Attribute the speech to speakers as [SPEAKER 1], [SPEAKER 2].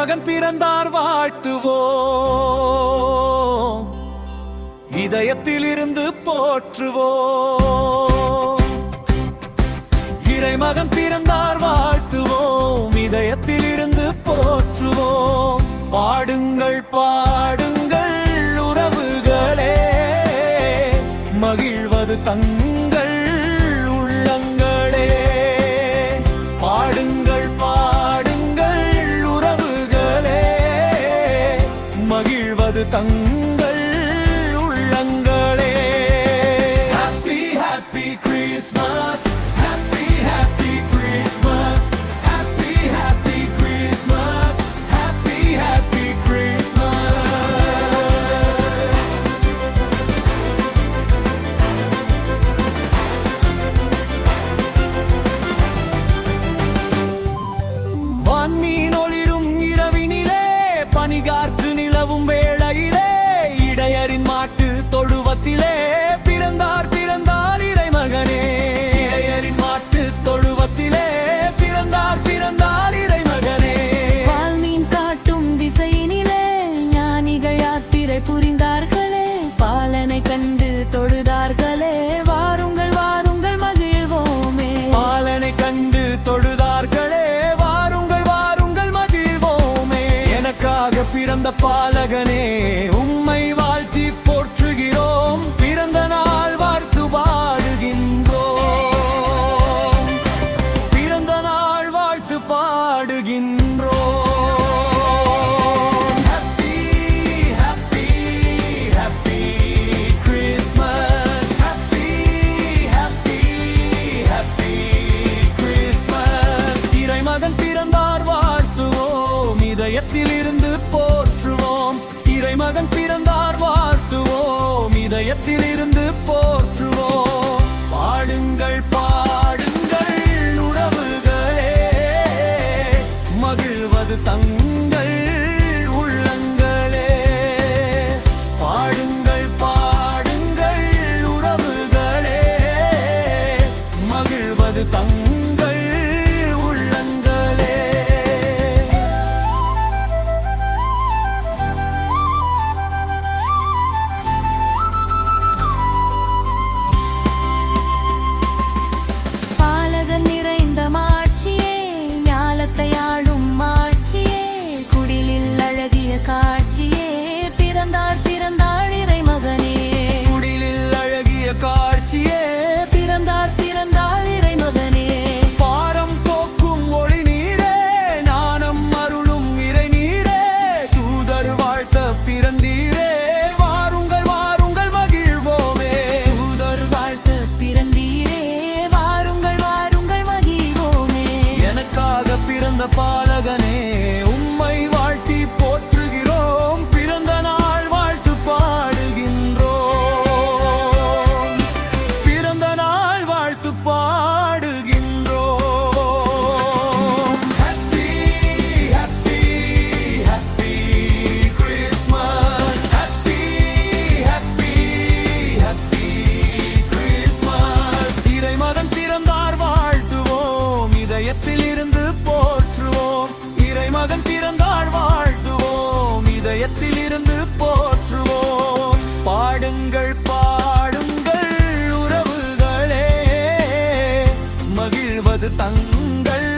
[SPEAKER 1] மகன் பிறந்தார் வாழ்த்துவோம். இதயத்தில் இருந்து போற்றுவோம். இறைமகன் பிறந்தார் வாழ்த்துவோம். இதயத்தில் மகிழ்வது தங்கள் உள்ளங்களே. Happy happy Christmas happy happy Christmas happy happy Christmas happy happy Christmas வான்மீன் ஒளிரும் இரவினிலே பனிகாற்று i'm bombero. இதயத்திலிருந்து போற்றுவோம். இறைமகன் பிறந்தார் வாழ்த்துவோம். இதயத்திலிருந்து போற்றுவோம். பாடுங்கள் பா The upon மகிழ்ந்து போற்றுவோம். பாடுங்கள் பாடுங்கள் உறவுகளே. மகிழ்வது தங்கள்